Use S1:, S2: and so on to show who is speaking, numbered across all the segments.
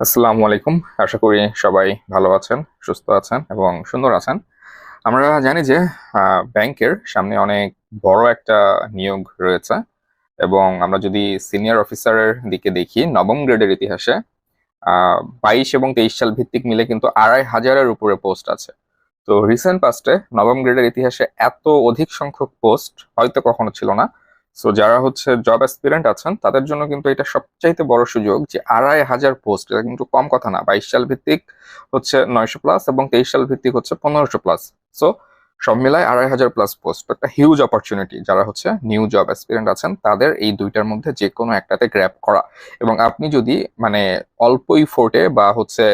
S1: আসসালামু আলাইকুম। আশা করি সবাই ভালো আছেন, সুস্থ আছেন এবং সুন্দর আছেন। আমরা জানি যে ব্যাংকের সামনে অনেক বড় একটা নিয়োগ রয়েছে এবং আমরা যদি সিনিয়র অফিসারের দিকে দেখি, নবম গ্রেডের ইতিহাসে বাইশ এবং তেইশ সাল ভিত্তিক মিলে কিন্তু আড়াই হাজারের উপরে পোস্ট আছে। তো রিসেন্ট পাস্টে নবম গ্রেডের ইতিহাসে এত অধিক সংখ্যক পোস্ট হয়তো কখনো ছিল না। সো যারা হচ্ছে জব অ্যাসপিরেন্ট আছেন, তাদের জন্য কিন্তু এটা সবচাইতে বড় সুযোগ যে আড়াই হাজার পোস্ট এটা কিন্তু কম কথা না, বাইশ সাল ভিত্তিক হচ্ছে নয়শো প্লাস এবং তেইশ সাল ভিত্তিক হচ্ছে পনেরোশো প্লাস সো সব মিলায় আড়াই হাজার প্লাস পোস্ট একটা হিউজ অপরচুনিটি যারা হচ্ছে নিউ জব অ্যাসপিরেন্ট আছেন, তাদের এই দুইটার মধ্যে যে কোনো একটাতে গ্র্যাপ করা। এবং আপনি যদি মানে অল্পই ফোর্টে বা হচ্ছে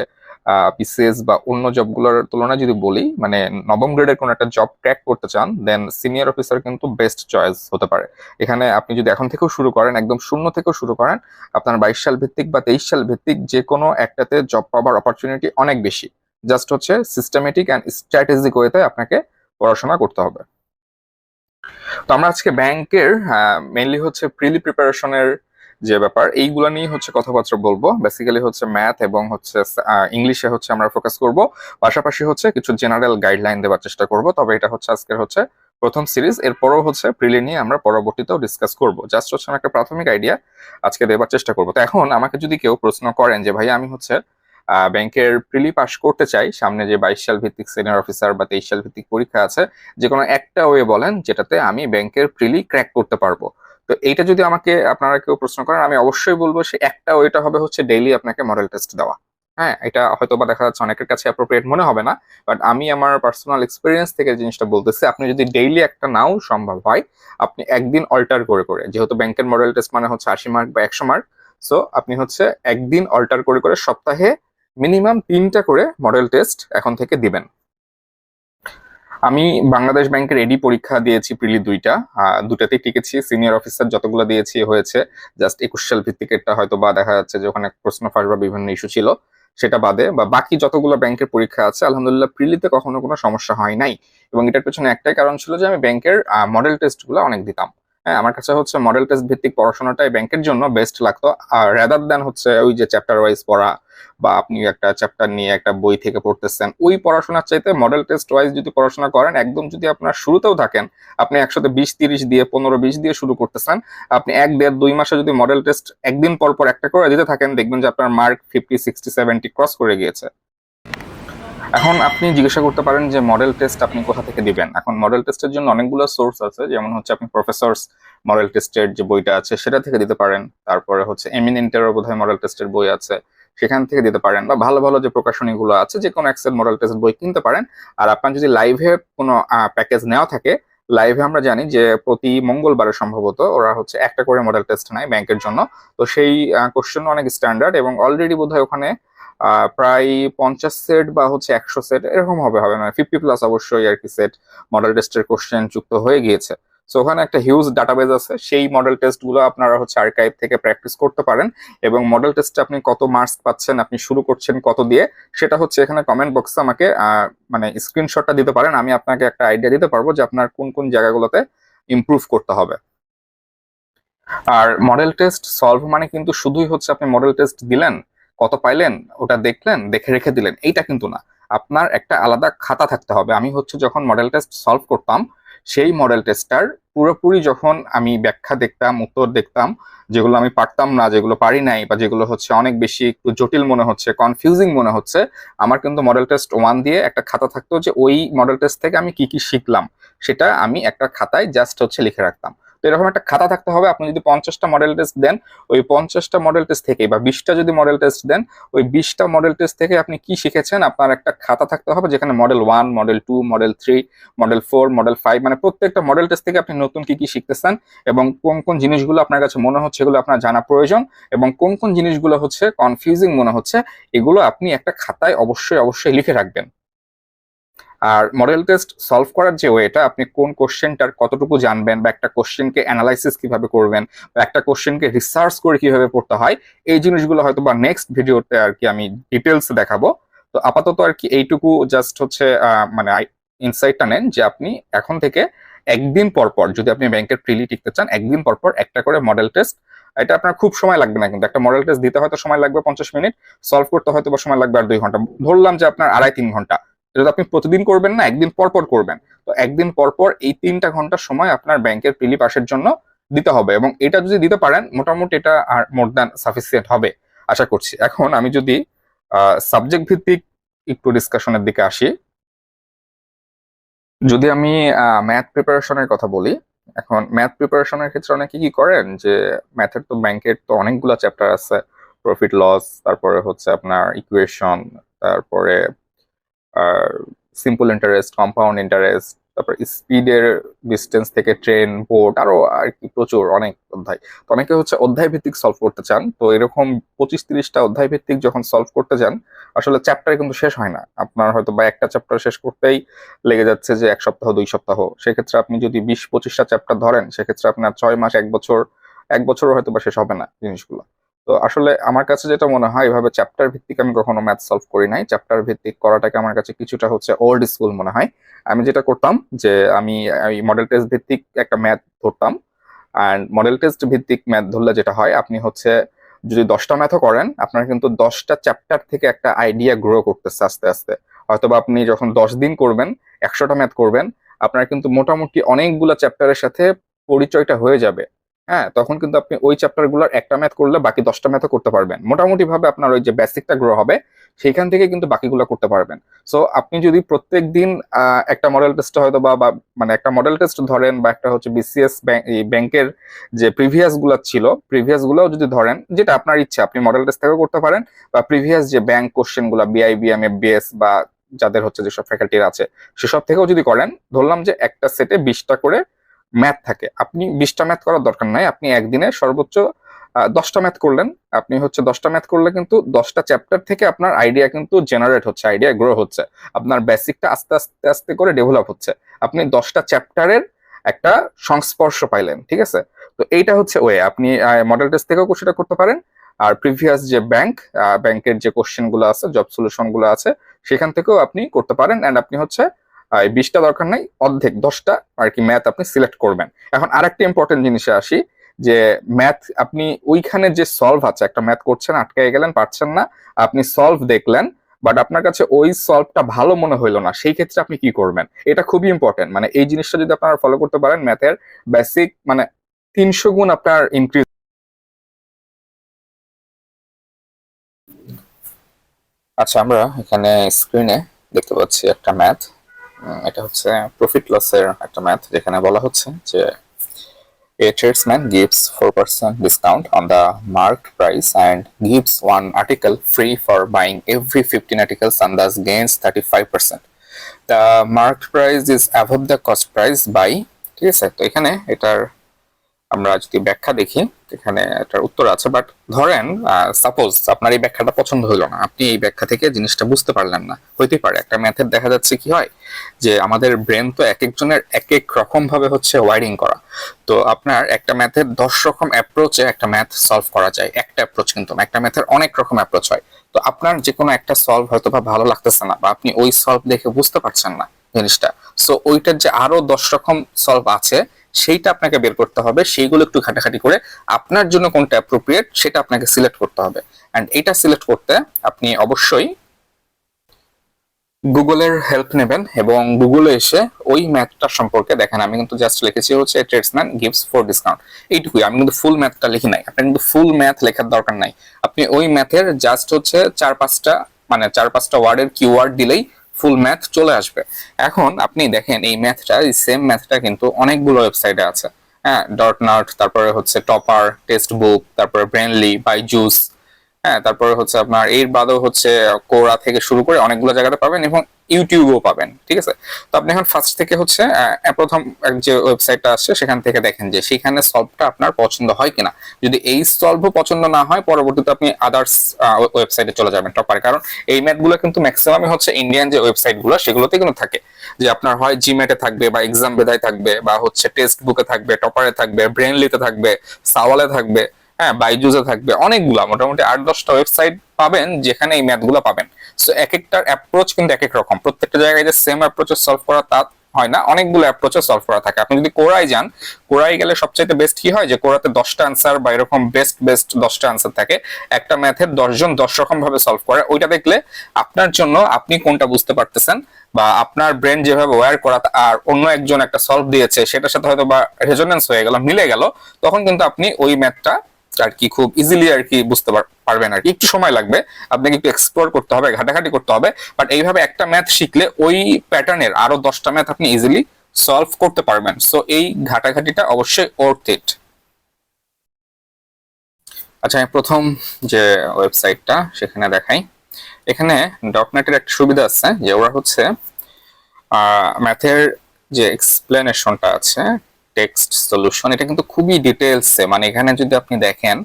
S1: বিসিএস বা অন্য জবগুলোর তুলনায় যদি বলি মানে নবম গ্রেডের কোনো একটা জব ক্র্যাক করতে চান দেন সিনিয়র অফিসার কিন্তু বেস্ট চয়েস হতে পারে। এখানে আপনি যদি এখন থেকেও শুরু করেন, একদম শূন্য থেকেও শুরু করেন, আপনার বাইশ সাল ভিত্তিক বা তেইশ সাল ভিত্তিক যে কোনো একটাতে জব পাওয়ার অপরচুনিটি অনেক বেশি। জাস্ট হচ্ছে সিস্টেমেটিক অ্যান্ড স্ট্র্যাটেজিক ওয়েতে আপনাকে পড়াশোনা করতে হবে। তো আমরা আজকে ব্যাংকের মেইনলি হচ্ছে প্রিলি প্রিপারেশনের যে ব্যাপার, এইগুলো নিয়ে হচ্ছে কথাবার্তা বলব। বেসিক্যালি হচ্ছে ম্যাথ এবং হচ্ছে ইংলিশে হচ্ছে আমরা ফোকাস করব। পাশাপাশি হচ্ছে কিছু জেনারেল গাইডলাইন দেওয়ার চেষ্টা করব। তবে এটা হচ্ছে আজকের হচ্ছে প্রথম সিরিজ এরপরও হচ্ছে প্রিলি নিয়ে আমরা পরবর্তীতেও ডিসকাস করব। জাস্ট হচ্ছে আমি একটা প্রাথমিক আইডিয়া আজকে দেওয়ার চেষ্টা করব। তো এখন আমাকে যদি কেউ প্রশ্ন করেন যে ভাই আমি হচ্ছে ব্যাংকের প্রিলি পাস করতে চাই, সামনে যে বাইশ সাল ভিত্তিক সিনিয়র অফিসার বা তেইশ সাল ভিত্তিক পরীক্ষা আছে, যে কোনো একটা ওয়ে বলেন, যেটাতে আমি ব্যাংকের প্রিলি ক্র্যাক করতে পারব। তো এইটা যদি আমাকে আপনারা কেউ প্রশ্ন করেন, আমি অবশ্যই বলব সে একটা ওইটা হবে হচ্ছে ডেইলি আপনাকে মডেল টেস্ট দেওয়া। হ্যাঁ এটা হয়তো বা দেখা যাচ্ছে অনেকের কাছে অ্যাপ্রোপ্রিয়েট মনে হবে না বাট আমি আমার পার্সোনাল এক্সপিরিয়েন্স থেকে জিনিসটা বলতেছি, আপনি যদি ডেইলি একটা নাও সম্ভব হয়, আপনি একদিন অল্টার করে করে, যেহেতু ব্যাংকের মডেল টেস্ট মানে হচ্ছে আশি মার্ক বা একশো মার্ক সো আপনি হচ্ছে একদিন অল্টার করে করে সপ্তাহে মিনিমাম তিনটা করে মডেল টেস্ট এখন থেকে দিবেন। আমি বাংলাদেশ ব্যাংকের এডি পরীক্ষা দিয়েছি প্রিলি দুইটা। দুটাতেই টিকেছি। সিনিয়র অফিসার যতগুলো দিয়েছি হয়েছে জাস্ট একুশ সাল ভিত্তিক একটা হয়তো বা দেখা যাচ্ছে যে ওখানে প্রশ্ন ফাঁস বা বিভিন্ন ইস্যু ছিল, সেটা বাদে বা বাকি যতগুলো ব্যাংকের পরীক্ষা আছে, আলহামদুলিল্লাহ প্রিলিতে কখনো কোনো সমস্যা হয় নাই। এবং এটার পেছনে একটাই কারণ ছিল যে আমি ব্যাংকের মডেল টেস্টগুলো অনেক দিতাম। হ্যাঁ আমার কাছে হচ্ছে মডেল টেস্ট ভিত্তিক পড়াশোনাটাই ব্যাংকের জন্য বেস্ট লাগতো। আর রেদার দেন হচ্ছে ওই যে চ্যাপ্টার ওয়াইজ পড়া বা আপনি একটা চ্যাপ্টার নিয়ে একটা বই থেকে পড়তেছেন, ওই পড়াশোনার চাইতে মডেল টেস্ট ওয়াইজ যদি পড়াশোনা করেন, একদম যদি আপনার শুরুতেও থাকেন, আপনি একসাথে বিশ, তিরিশ দিয়ে পনেরো, বিশ দিয়ে শুরু করতেছেন, আপনি এক, দেড়, দুই মাসে যদি মডেল টেস্ট একদিন পর পর একটা করে দিতে থাকেন, দেখবেন যে আপনার mark fifty sixty seventy cross করে গিয়েছে। এখন আপনি জিজ্ঞাসা করতে পারেন যে মডেল টেস্ট আপনি কোথা থেকে দিবেন? এখন মডেল টেস্টের জন্য অনেকগুলো সোর্স আছে, যেমন হচ্ছে আপনি প্রফেসরস মডেল টেস্টের যে বইটা আছে, সেটা থেকে দিতে পারেন। তারপরে হচ্ছে এমিনেন্টেরও বোধহয় মডেল টেস্টের বই আছে, সেখান থেকে দিতে পারেন। বা ভালো ভালো যে প্রকাশনীগুলো আছে যে কোনো এক্সেল মডেল টেস্ট বই কিনতে পারেন। আর আপনার যদি লাইভে কোনো প্যাকেজ নেওয়া থাকে লাইভে আমরা জানি যে প্রতি মঙ্গলবারে সম্ভবত ওরা হচ্ছে একটা করে মডেল টেস্ট নেয় ব্যাংকের জন্য। তো সেই কোশ্চেন অনেক স্ট্যান্ডার্ড এবং অলরেডি বোধহয় ওখানে প্রায় পঞ্চাশ সেট বা হচ্ছে একশো সেট, এরকম হবে হবে মানে ফিফটি প্লাস অবশ্যই আর কি সেট মডেল টেস্টের কোশ্চেন যুক্ত হয়ে গিয়েছে। সো ওখানে একটা হিউজ ডাটাবেজ আছে। সেই মডেল টেস্টগুলো আপনারা হচ্ছে আর্কাইভ থেকে প্র্যাকটিস করতে পারেন এবং মডেল টেস্টে আপনি কত মার্কস পাচ্ছেন, আপনি শুরু করছেন কত দিয়ে, সেটা হচ্ছে এখানে কমেন্ট বক্সে আমাকে মানে স্ক্রিনশটটা দিতে পারেন। আমি আপনাকে একটা আইডিয়া দিতে পারব যে আপনার কোন কোন জায়গাগুলোতে ইমপ্রুভ করতে হবে। আর মডেল টেস্ট সলভ মানে কিন্তু শুধুই হচ্ছে আপনি মডেল টেস্ট দিলেন কত পাইলেন, ওটা দেখলেন, দেখে রেখে দিলেন, এইটা কিন্তু না। আপনার একটা আলাদা খাতা থাকতে হবে। আমি হচ্ছে যখন মডেল টেস্ট সলভ করতাম, সেই মডেল টেস্টটার পুরোপুরি যখন আমি ব্যাখ্যা দেখতাম, উত্তর দেখতাম, যেগুলো আমি পারতাম না, যেগুলো পারি নাই, বা যেগুলো হচ্ছে অনেক বেশি একটু জটিল মনে হচ্ছে কনফিউজিং মনে হচ্ছে, আমার কিন্তু মডেল টেস্ট ওয়ান দিয়ে একটা খাতা থাকতো যে ওই মডেল টেস্ট থেকে আমি কি কি শিখলাম, সেটা আমি একটা খাতায় জাস্ট হচ্ছে লিখে রাখতাম। তো এরকম একটা খাতা থাকতে হবে। আপনি যদি পঞ্চাশটা মডেল টেস্ট দেন, ওই পঞ্চাশটা মডেল টেস্ট থেকে বা বিশটা যদি মডেল টেস্ট দেন, ওই বিশটা মডেল টেস্ট থেকে আপনি কি শিখেছেন? আপনার একটা খাতা থাকতে হবে যেখানে model one model two model three model four model five মানে প্রত্যেকটা মডেল টেস্ট থেকে আপনি নতুন কি কি শিখতেছেন এবং কোন কোন জিনিসগুলো আপনার কাছে মনে হচ্ছে এগুলো আপনার জানা প্রয়োজন এবং কোন কোন জিনিসগুলো হচ্ছে কনফিউজিং মনে হচ্ছে, এগুলো আপনি একটা খাতায় অবশ্যই অবশ্যই লিখে রাখবেন। আর মডেল টেস্ট সলভ করার যে ওয়েটা আপনি কোন কোশ্চেনটার কতটুকু জানবেন বা একটা কোশ্চেনকে অ্যানালাইসিস কীভাবে করবেন বা একটা কোশ্চেনকে রিসার্চ করে কীভাবে পড়তে হয়, এই জিনিসগুলো হয়তো বা নেক্সট ভিডিওতে আর কি আমি ডিটেলস দেখাবো। তো আপাতত আর কি এইটুকু জাস্ট হচ্ছে মানে ইনসাইটটা নেন যে আপনি এখন থেকে একদিন পর পর যদি আপনি ব্যাংকের প্রিলি টিকতে চান, একদিন পর পর একটা করে মডেল টেস্ট এটা আপনার খুব সময় লাগবে না কিন্তু। একটা মডেল টেস্ট দিতে হয়তো সময় লাগবে পঞ্চাশ মিনিট সলভ করতে হয়তো বা সময় লাগবে আর দুই ঘণ্টা। ধরলাম যে আপনার আড়াই তিন ঘণ্টা। এটা তো আপনি প্রতিদিন করবেন না, একদিন পর পর করবেন। তো একদিন পর পর এই তিনটা ঘণ্টা সময় আপনার ব্যাংকের প্রিলি পাসের জন্য দিতে হবে এবং এটা যদি দিতে পারেন, মোটামুটি এটা আর মোর দ্যান সাফিসিয়েন্ট হবে, আশা করছি। এখন আমি যদি সাবজেক্ট ভিত্তিক একটু ডিসকাশনের দিকে আসি। যদি আমি ম্যাথ প্রিপারেশনের কথা বলি, এখন ম্যাথ প্রিপারেশনের ক্ষেত্রে অনেকে কি করেন যে ম্যাথের তো ব্যাংকের তো অনেকগুলো চ্যাপ্টার আছে প্রফিট লস তারপরে হচ্ছে আপনার ইকুয়েশন তারপরে সিম্পল ইন্টারেস্ট কম্পাউন্ড ইন্টারেস্ট তারপর স্পিডের ডিস্টেন্স থেকে ট্রেন বোর্ড আরও আর কি প্রচুর, অনেক অধ্যায়। তো অনেকে হচ্ছে অধ্যায় ভিত্তিক সলভ করতে চান। তো এরকম পঁচিশ তিরিশটা অধ্যায় ভিত্তিক যখন সলভ করতে চান আসলে চ্যাপ্টার কিন্তু শেষ হয় না। আপনার হয়তো বা একটা চ্যাপ্টার শেষ করতেই লেগে যাচ্ছে যে এক সপ্তাহ, দুই সপ্তাহ। সেক্ষেত্রে আপনি যদি বিশ পঁচিশটা চ্যাপ্টার ধরেন, সেক্ষেত্রে আপনার ছয় মাস, এক বছর, এক বছরও হয়তো বা শেষ হবে না জিনিসগুলো। তো আসলে আমার কাছে যেটা মনে হয়, এভাবে চ্যাপ্টার ভিত্তিক আমি কখনো ম্যাথ সলভ করি নাই। চ্যাপ্টার ভিত্তিক করাটাকে আমার কাছে কিছুটা হচ্ছে ওল্ড স্কুল মনে হয়। আমি যেটা করতাম যে, আমি মডেল টেস্ট ভিত্তিক একটা ম্যাথ ধরতাম। অ্যান্ড মডেল টেস্ট ভিত্তিক ম্যাথ ধরলে যেটা হয়, আপনি হচ্ছে যদি দশটা ম্যাথও করেন, আপনার কিন্তু দশটা চ্যাপ্টার থেকে একটা আইডিয়া গ্রো করতেছে আস্তে আস্তে। হয়তোবা আপনি যখন দশ দিন করবেন, একশোটা ম্যাথ করবেন, আপনার কিন্তু মোটামুটি অনেকগুলো চ্যাপ্টারের সাথে পরিচয়টা হয়ে যাবে। হ্যাঁ তখন কিন্তু আপনি ওই চ্যাপ্টারগুলোর একটা ম্যাথ করলে বাকি দশটা ম্যাথও করতে পারবেন। মোটামুটি ভাবে আপনার ওই যে বেসিকটা গ্রো হবে, সেইখান থেকে কিন্তু বাকিগুলো করতে পারবেন। সো আপনি যদি প্রত্যেক দিন একটা মডেল টেস্ট হয়তো বা মানে একটা মডেল টেস্ট ধরেন বা একটা হচ্ছে বিসিএস ব্যাংকের যে প্রিভিয়াসগুলো ছিল প্রিভিয়াস গুলোও যদি ধরেন, যেটা আপনার ইচ্ছা, আপনি মডেল টেস্ট থেকেও করতে পারেন বা প্রিভিয়াস যে ব্যাংক কোশ্চেনগুলা বিআইবিএম এফবিএস বা যাদের হচ্ছে যেসব ফ্যাকাল্টির আছে, সেসব থেকেও যদি করেন, ধরলাম যে একটা সেটে বিশটা করে ম্যাথ থাকে। আপনি বিশটা ম্যাথ করার দরকার নাই। আপনি একদিনে সর্বোচ্চ দশটা ম্যাথ করলেন। আপনি হচ্ছে দশটা ম্যাথ করলে কিন্তু দশটা চ্যাপ্টার থেকে আপনার আইডিয়া কিন্তু জেনারেট হচ্ছে আইডিয়া গ্রো হচ্ছে। আপনার বেসিকটা আস্তে আস্তে আস্তে করে ডেভেলপ হচ্ছে। আপনি দশটা চ্যাপ্টারের একটা সংস্পর্শ পাইলেন, ঠিক আছে? তো এইটা হচ্ছে ওয়ে আপনি মডেল টেস্ট থেকেও সেটা করতে পারেন। আর প্রিভিয়াস যে ব্যাংক ব্যাংকের যে কোশ্চেনগুলো আছে জব সলিউশনগুলো আছে, সেখান থেকেও আপনি করতে পারেন। অ্যান্ড আপনি হচ্ছে বিশটা দরকার নাই, অর্ধেক, দশটা আর কি ম্যাথ আপনি সিলেক্ট করবেন। এখন আরেকটা ইম্পর্টেন্ট জিনিসে আসি, যে ম্যাথ আপনি ওইখানে যে সলভ আছে, একটা ম্যাথ করছেন আটকে গেলেন, পারছেন না, আপনি সলভ দেখলেন বাট আপনার কাছে ওই সলভটা ভালো মনে হইল না, সেই ক্ষেত্রে আপনি কি করবেন? এটা খুবই ইম্পর্টেন্ট মানে এই জিনিসটা যদি আপনারা ফলো করতে পারেন ম্যাথের বেসিক মানে তিনশো গুণ আপনার ইনক্রিজ আচ্ছা আমরা এখানে স্ক্রিনে দেখতে পাচ্ছি একটা ম্যাথ এটা হচ্ছে প্রফিট লসের একটা ম্যাথ যেখানে বলা হচ্ছে যে a tradesman gives four percent discount on the marked price and gives one article free for buying every fifteen articles and thus gains thirty five percent the mark price is above the cost price by ঠিক আছে? তো এখানে এটার আমরা যদি ব্যাখ্যা দেখি, এখানে এটার উত্তর আছে বাট ধরেন সাপোজ আপনার এই ব্যাখ্যাটা পছন্দ হলো না, আপনি এই ব্যাখ্যা থেকে জিনিসটা বুঝতে পারলেন না হইতে পারে, একটা ম্যাথের দেখা যাচ্ছে কি হয়, যে আমাদের ব্রেন তো এক একজনের এক এক রকম ভাবে হচ্ছে ওয়ারিং করা, তো আপনার একটা ম্যাথের দশ রকম অ্যাপ্রোচে একটা ম্যাথ সলভ করা যায়, একটা অ্যাপ্রোচ কিন্তু একটা ম্যাথের অনেক রকম অ্যাপ্রোচ হয়, তো আপনার যে কোনো একটা সলভ হয়তো বা ভালো লাগতেছে না, বা আপনি ওই সলভ দেখে বুঝতে পারছেন না জিনিসটা সো ওইটার যে আরও দশ রকম সলভ আছে সেইটা আপনাকে বের করতে হবে, সেইগুলো একটু ঘাটাঘাটি করে আপনার জন্য কোনটা অ্যাপ্রোপ্রিয়েট সেটা আপনাকে সিলেক্ট করতে হবে। অ্যান্ড এটা সিলেক্ট করতে আপনি অবশ্যই গুগলের হেল্প নেবেন এবং গুগলে এসে ওই ম্যাথটা সম্পর্কে দেখেন। আমি কিন্তু জাস্ট লিখেছি হচ্ছে ট্রেডসম্যান গিভস ফর ডিসকাউন্ট এইটুকুই, আমি কিন্তু ফুল ম্যাথটা লিখি নাই। আপনার কিন্তু ফুল ম্যাথ লেখার দরকার নাই। আপনি ওই ম্যাথের জাস্ট হচ্ছে চার পাঁচটা মানে চার পাঁচটা ওয়ার্ডের কিওয়ার্ড দিলেই ফুল ম্যাথ চলে আসবে। এখন আপনি দেখেন এই ম্যাথটা এই সেম ম্যাথটা কিন্তু অনেকগুলো ওয়েবসাইটে আছে। হ্যাঁ ডট নাট তারপরে হচ্ছে টপার টেক্সট বুক তারপরে ব্রেনলি বাইজুস হ্যাঁ তারপরে হচ্ছে আপনার, এর বাদেও হচ্ছে কোরা থেকে শুরু করে অনেকগুলো জায়গাতে পাবেন এবং ইউটিউবও পাবেন, ঠিক আছে? তো আপনি এখন ফার্স্ট থেকে হচ্ছে প্রথম যে ওয়েবসাইটটা আসছে, সেখান থেকে দেখেন যে সেখানে সলভটা আপনার পছন্দ হয় কিনা। যদি এই সলভও পছন্দ না হয়, পরবর্তীতে আপনি আদার্স ওয়েবসাইটে চলে যাবেন টপার কারণ এই ম্যাথগুলো কিন্তু ম্যাক্সিমামই হচ্ছে ইন্ডিয়ান যে ওয়েবসাইটগুলো সেগুলোতে কিন্তু থাকে। যে আপনার হয় জিমেটে থাকবে বা এক্সাম বেদায় থাকবে বা হচ্ছে টেক্সট বুকে থাকবে টপারে থাকবে ব্রেনলিতে থাকবে সাওয়ালে থাকবে হ্যাঁ বাইজুসে থাকবে। অনেকগুলা, মোটামুটি আট, দশটা ওয়েবসাইট পাবেন যেখানে এই ম্যাথগুলো পাবেন। সো এক একটার অ্যাপ্রোচ কিন্তু এক এক রকম। প্রত্যেকটা জায়গায় যে সেম অ্যাপ্রোচে সলভ করা তা হয় না, অনেকগুলো অ্যাপ্রোচে সলভ করা থাকে। আপনি যদি কোরাই যান, কোরাই গেলে সবচাইতে বেস্ট কি হয়? যে কোরাতে দশটা আনসার বা এরকম বেস্ট বেস্ট দশটা আনসার থাকে। একটা ম্যাথের দশজন দশ রকম ভাবে সলভ করে। ওইটা দেখলে আপনার জন্য আপনি কোনটা বুঝতে পারতেছেন বা আপনার ব্রেন যেভাবে ওয়্যার করা আর অন্য একজন একটা সলভ দিয়েছে, সেটার সাথে হয়তো বা রেজোনেন্স হয়ে গেল, মিলে গেল, তখন কিন্তু আপনি ওই ম্যাথটা আর কি খুব ইজিলি আর কি বুঝতে পারবেন আর কি। একটু সময় লাগবে, আপনাকে একটু এক্সপ্লোর করতে হবে, ঘাটাঘাটি করতে হবে বাট এইভাবে একটা ম্যাথ শিখলে ওই প্যাটার্নের আরও দশটা ম্যাথ আপনি ইজিলি সলভ করতে পারবেন। সো এই ঘাটাঘাটিটা অবশ্যই ওর্থ ইট আচ্ছা আমি প্রথম যে ওয়েবসাইটটা সেখানে দেখাই। এখানে. ডটনেটের একটা সুবিধা আছে যে ওরা হচ্ছে ম্যাথের যে এক্সপ্লেনেশনটা আছে টেক্সট সলিউশন এটা কিন্তু খুবই ডিটেলসে মানে এখানে যদি আপনি দেখেন,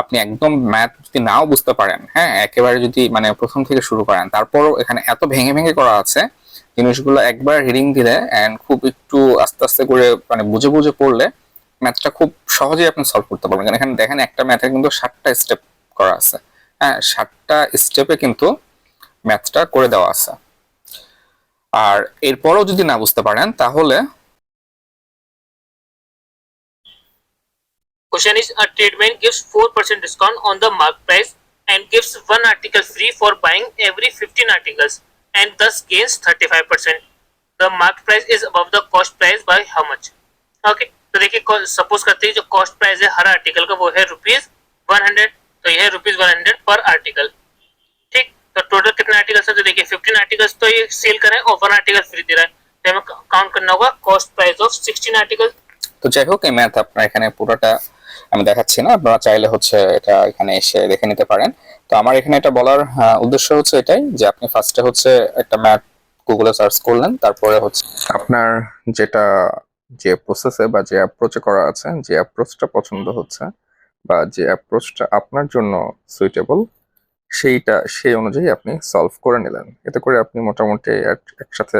S1: আপনি একদম ম্যাথ যদি নাও বুঝতে পারেন হ্যাঁ একেবারে যদি মানে প্রথম থেকে শুরু করেন, তারপরও এখানে এত ভেঙে ভেঙে করা আছে, জিনিসগুলো একবার রিডিং দিলে এন্ড খুব একটু আস্তে আস্তে করে মানে বুঝে বুঝে পড়লে ম্যাথটা খুব সহজেই আপনি সলভ করতে পারবেন। কারণ এখানে দেখেন একটা ম্যাথের কিন্তু ষাটটা স্টেপ করা আছে হ্যাঁ ষাটটা স্টেপে কিন্তু ম্যাথটা করে দেওয়া আছে। আর এরপরও যদি না বুঝতে পারেন, তাহলে
S2: Question is a tradesman gives 4% discount on the mark price and gives one article free for buying every 15 articles and thus gains 35%. The mark price is above the cost price by how much? Okay, तो देखिए suppose करते हैं जो cost price है हर article का वो है rupees one hundred तो ये है रुपीज वन हंड्रेड पर आर्टिकल ठीक तो टोटल कितने आर्टिकल्स है तो देखिए फिफ्टीन आर्टिकल्स तो ये सेल कर रहे हैं और वन आर्टिकल फ्री दे रहा है तो हमें काउंट करना होगा cost price of sixteen article
S1: তো যাই হোক এই ম্যাথ আপনার এখানে পুরোটা আমি দেখাচ্ছি না, আপনারা চাইলে হচ্ছে এটা এখানে এসে দেখে নিতে পারেন। তো আমার এখানে এটা বলার উদ্দেশ্য হচ্ছে এটাই যে আপনি ফার্স্টে হচ্ছে একটা ম্যাপ গুগলে সার্চ করলেন, তারপরে হচ্ছে আপনার যেটা যে প্রসেসে বা যে অ্যাপ্রোচে করা আছে, যে অ্যাপ্রোচটা পছন্দ হচ্ছে বা যে অ্যাপ্রোচটা আপনার জন্য সুইটেবল সেইটা, সেই অনুযায়ী আপনি সলভ করে নিলেন। এতে করে আপনি মোটামুটি এক- একসাথে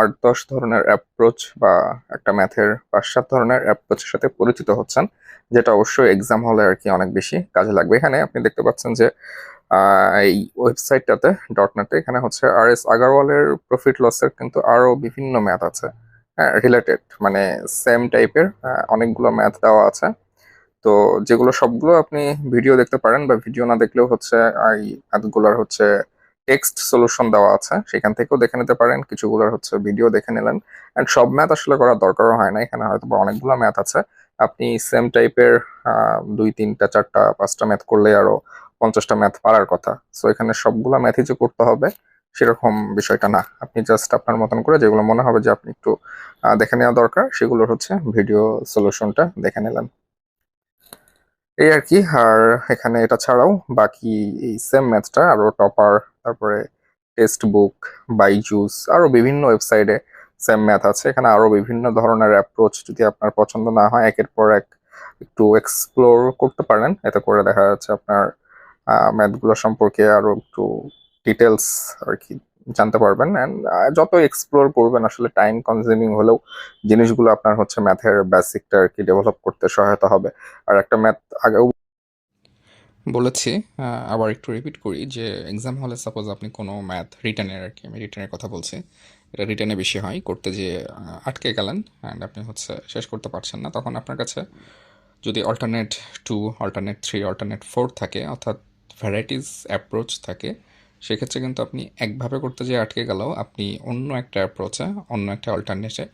S1: আট দশ ধরনের অ্যাপ্রোচ বা একটা ম্যাথের পাঁচ সাত ধরনের অ্যাপ্রোচের সাথে পরিচিত হচ্ছেন, যেটা অবশ্যই এক্সাম হলে আর কি অনেক বেশি কাজে লাগবে। এখানে আপনি দেখতে পাচ্ছেন যে এই ওয়েবসাইটটাতে ডট নেটে এখানে হচ্ছে আর এস আগারওয়ালের প্রফিট লসের কিন্তু আরও বিভিন্ন ম্যাথ আছে। হ্যাঁ রিলেটেড মানে সেম টাইপের অনেকগুলো ম্যাথ দেওয়া আছে। তো যেগুলো সবগুলো আপনি ভিডিও দেখতে পারেন বা ভিডিও না দেখলেও হচ্ছে এই ম্যাথগুলোর হচ্ছে টেক্সট সলিউশন দেওয়া আছে, সেখান থেকেও দেখে নিতে পারেন। কিছুগুলোর হচ্ছে ভিডিও দেখে নিলেন। অ্যান্ড সব ম্যাথ আসলে করার দরকারও হয় না, এখানে হয়তো বা অনেকগুলো ম্যাথ আছে। আপনি সেম টাইপের দুই, তিনটা, চারটা, পাঁচটা ম্যাথ করলে আরও পঞ্চাশটা ম্যাথ পারার কথা। সো এখানে সবগুলা ম্যাথই যে করতে হবে, সেরকম বিষয়টা না। আপনি জাস্ট আপনার মতন করে যেগুলো মনে হবে যে আপনি একটু দেখে নেওয়া দরকার, সেগুলোর হচ্ছে ভিডিও সলিউশনটা দেখে নিলেন। এই আর কি, আর এখানে এটা ছাড়াও বাকি এই সেম ম্যাথটা আরও টপার তারপরে টেক্সট বুক বাইজুস আরও বিভিন্ন ওয়েবসাইটে সেম ম্যাথ আছে। এখানে আরও বিভিন্ন ধরনের অ্যাপ্রোচ যদি আপনার পছন্দ না হয়, একের পর এক একটু এক্সপ্লোর করতে পারেন। এতে করে দেখা যাচ্ছে আপনার ম্যাথগুলো সম্পর্কে আরও একটু ডিটেলস আর কি জানতে পারবেন। অ্যান্ড যত এক্সপ্লোর করবেন, আসলে টাইম কনজিউমিং হলেও জিনিসগুলো আপনার হচ্ছে ম্যাথের বেসিকটা আর কি ডেভেলপ করতে সহায়তা হবে। আর একটা ম্যাথ আগেও
S3: বলেছি আবার একটু রিপিট করি যে এক্সাম হলে সাপোজ আপনি কোনো ম্যাথ রিটার্নের আর কি, আমি রিটার্নের কথা বলছি, এটা রিটার্নে বেশি হয়, করতে যে আটকে গেলেন অ্যান্ড আপনি হচ্ছে শেষ করতে পারছেন না, তখন আপনার কাছে যদি alternate two alternate three alternate four থাকে, অর্থাৎ ভ্যারাইটিস অ্যাপ্রোচ থাকে, সেক্ষেত্রে কিন্তু আপনি একভাবে করতে যে আটকে গেলেও আপনি অন্য একটা অ্যাপ্রোচে অন্য একটা অল্টারনেটে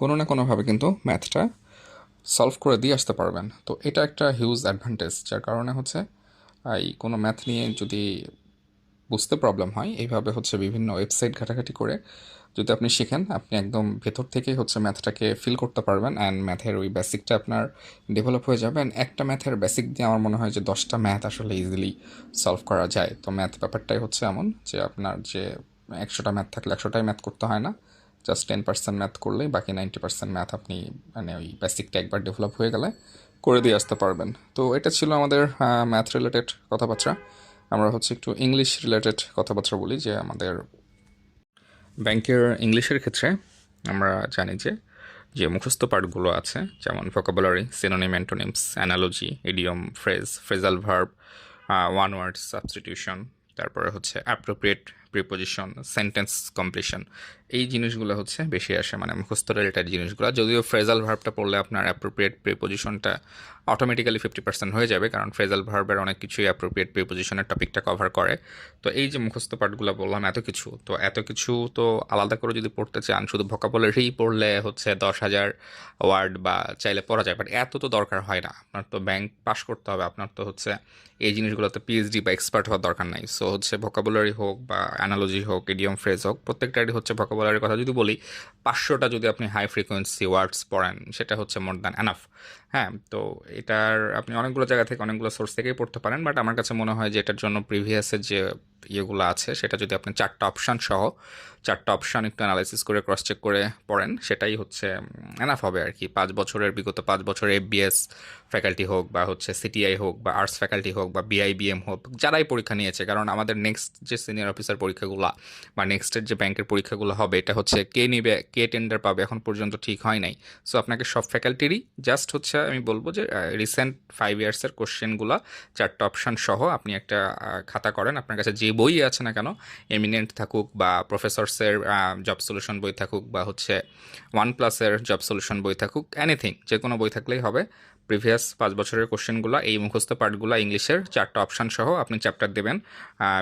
S3: কোনো না কোনোভাবে কিন্তু ম্যাথটা সলভ করে দিয়ে আসতে পারবেন। তো এটা একটা হিউজ অ্যাডভান্টেজ যার কারণে হচ্ছে এই কোনো ম্যাথ নিয়ে যদি বুঝতে প্রবলেম হয়, এইভাবে হচ্ছে বিভিন্ন ওয়েবসাইট ঘাটাঘাটি করে যদি আপনি শেখেন, আপনি একদম ভেতর থেকেই হচ্ছে ম্যাথটাকে ফিল করতে পারবেন অ্যান্ড ম্যাথের ওই বেসিকটা আপনার ডেভেলপ হয়ে যাবে and একটা ম্যাথের বেসিক দিয়ে আমার মনে হয় যে দশটা ম্যাথ আসলে ইজিলি সলভ করা যায়। তো ম্যাথ ব্যাপারটাই হচ্ছে এমন যে আপনার যে একশোটা ম্যাথ থাকলে একশোটাই ম্যাথ করতে হয় না জাস্ট টেন পার্সেন্ট ম্যাথ করলেই বাকি নাইনটি পার্সেন্ট ম্যাথ আপনি মানে ওই বেসিকটা একবার ডেভেলপ হয়ে গেলে করে দিয়ে আসতে পারবেন। তো এটা ছিল আমাদের ম্যাথ রিলেটেড কথাবার্তা। আমরা হচ্ছে একটু ইংলিশ রিলেটেড কথাবার্তা বলি যে আমাদের ব্যাংকের ইংলিশের ক্ষেত্রে আমরা জানি যে যে মুখস্থ পার্টগুলো আছে, যেমন vocabulary synonym antonyms analogy idiom phrase phrasal verb one word substitution তারপরে হচ্ছে অ্যাপ্রোপ্রিয়েট
S1: প্রিপোজিশন সেন্টেন্স কমপ্লিশন এই জিনিসগুলো হচ্ছে বেশি আসে মানে মুখস্থ রিলেটেড জিনিসগুলো। যদিও ফ্রেজাল ভার্বটা পড়লে আপনার অ্যাপ্রোপ্রিয়েট প্রিপোজিশনটা অটোমেটিক্যালি ফিফটি পার্সেন্ট হয়ে যাবে, কারণ ফ্রেজাল ভার্বের অনেক কিছুই অ্যাপ্রোপ্রিয়েট প্রিপোজিশনের টপিকটা কভার করে। তো এই যে মুখস্থ পাঠগুলো বললাম, এত কিছু, তো এত কিছু তো আলাদা করে যদি পড়তে চান, শুধু ভোকাবুলারি পড়লে হচ্ছে দশ হাজার ওয়ার্ড বা চাইলে পড়া যায় বাট এত তো দরকার হয় না। আপনার তো ব্যাংক পাস করতে হবে, আপনার তো হচ্ছে এই জিনিসগুলোতে পিএইচডি বা এক্সপার্ট হওয়ার দরকার নাই। সো হচ্ছে ভোকাবুলারি হোক বা অ্যানালজি হোক ইডিয়ম ফ্রেজ হোক, প্রত্যেকটারই হচ্ছে ভোকাবুলারির কথা যদি বলি, পাঁচশোটা যদি আপনি হাই ফ্রিকোয়েন্সি ওয়ার্ডস পড়েন, সেটা হচ্ছে মোর দ্যান এনাফ হ্যাঁ তো এটার আপনি অনেকগুলো জায়গা থেকে অনেকগুলো সোর্স থেকেই পড়তে পারেন বাট আমার কাছে মনে হয় যে এটার জন্য প্রিভিয়াসের যে ইয়েগুলো আছে, সেটা যদি আপনি চারটা অপশান সহ, চারটা অপশান একটু অ্যানালাইসিস করে ক্রস চেক করে পড়েন, সেটাই হচ্ছে এনাফ হবে আর কি। পাঁচ বছরের, বিগত পাঁচ বছরের এফবিএস ফ্যাকাল্টি হোক বা হচ্ছে সিটিআই হোক বা আর্টস ফ্যাকাল্টি হোক বা বিআইবিএম হোক, যারাই পরীক্ষা নিয়েছে, কারণ আমাদের নেক্সট যে সিনিয়র অফিসার পরীক্ষাগুলো বা নেক্সটের যে ব্যাংকের পরীক্ষাগুলো হবে, এটা হচ্ছে কে নেবে, কে টেন্ডার পাবে, এখন পর্যন্ত ঠিক হয় নাই। সো আপনাকে সব ফ্যাকাল্টিরই জাস্ট হচ্ছে আমি বলব যে রিসেন্ট ফাইভ ইয়ার্সের কোশ্চেনগুলো চারটা অপশান সহ আপনি একটা খাতা করেন। আপনার কাছে যে বই আছে না কেন এমিনেন্ট থাকুক বা প্রফেসরসের জব সলিউশন বই থাকুক বা হচ্ছে ওয়ান প্লাসের জব সলিউশন বই থাকুক এনিথিং যে কোনো বই থাকলেই হবে। প্রিভিয়াস পাঁচ বছরের কোশ্চেনগুলো এই মুখস্থ পার্টগুলো ইংলিশের চারটা অপশান সহ আপনি চ্যাপ্টার দেবেন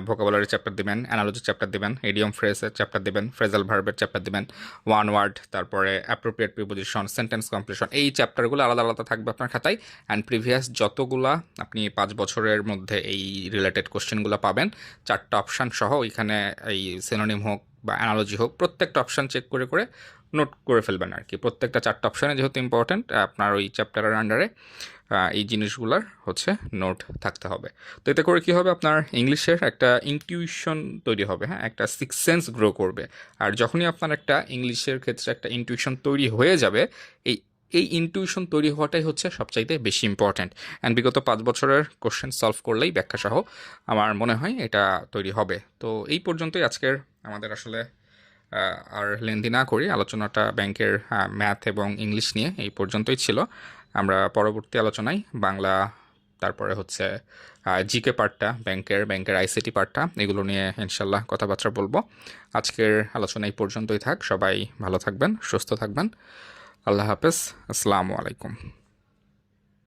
S1: ভোকাবুলারি চ্যাপ্টার দেবেন অ্যানালজি চ্যাপ্টার দেবেন এডিয়ম ফ্রেজের চ্যাপ্টার দেবেন ফ্রেজাল ভার্বের চ্যাপ্টার দেবেন ওয়ান ওয়ার্ড তারপরে অ্যাপ্রোপ্রিয়েট প্রিপোজিশন সেন্টেন্স কমপ্লিশন এই চ্যাপ্টারগুলো আলাদা আলাদা থাকবে আপনার খাতায় অ্যান্ড প্রিভিয়াস যতগুলা আপনি পাঁচ বছরের মধ্যে এই রিলেটেড কোশ্চেনগুলো পাবেন, চারটা অপশান সহ ওইখানে এই সিনোনিম হোক বা অ্যানালজি হোক, প্রত্যেকটা অপশান চেক করে করে নোট করে ফেলবেন আর কি। প্রত্যেকটা চারটা অপশানে যেহেতু ইম্পর্ট্যান্ট আপনার ওই চ্যাপ্টারের আন্ডারে এই জিনিসগুলোর হচ্ছে নোট থাকতে হবে। তো এতে করে কী হবে? আপনার ইংলিশের একটা ইনটিউশন তৈরি হবে হ্যাঁ? একটা সিক্স সেন্স গ্রো করবে। আর যখনই আপনার একটা ইংলিশের ক্ষেত্রে একটা ইনটিউশন তৈরি হয়ে যাবে, এই এই ইনটিউশন তৈরি হওয়াটাই হচ্ছে সবচাইতে বেশি ইম্পর্ট্যান্ট অ্যান্ড বিগত পাঁচ বছরের কোশ্চেন সলভ করলেই ব্যাখ্যা সহ আমার মনে হয় এটা তৈরি হবে। তো এই পর্যন্তই আজকের আমাদের আসলে আর লেন্দি না করি, আলোচনাটা ব্যাংকের ম্যাথ এবং ইংলিশ নিয়ে এই পর্যন্তই ছিল। আমরা পরবর্তী আলোচনায় বাংলা, তারপরে হচ্ছে জিকে পার্টটা, ব্যাংকের ব্যাংকের আইসিটি পার্টটা, এগুলো নিয়ে ইনশাল্লাহ কথাবার্তা বলব। আজকের আলোচনা এই পর্যন্তই থাক, সবাই ভালো থাকবেন, সুস্থ থাকবেন। আল্লাহ হাফেজ, আসসালামু আলাইকুম।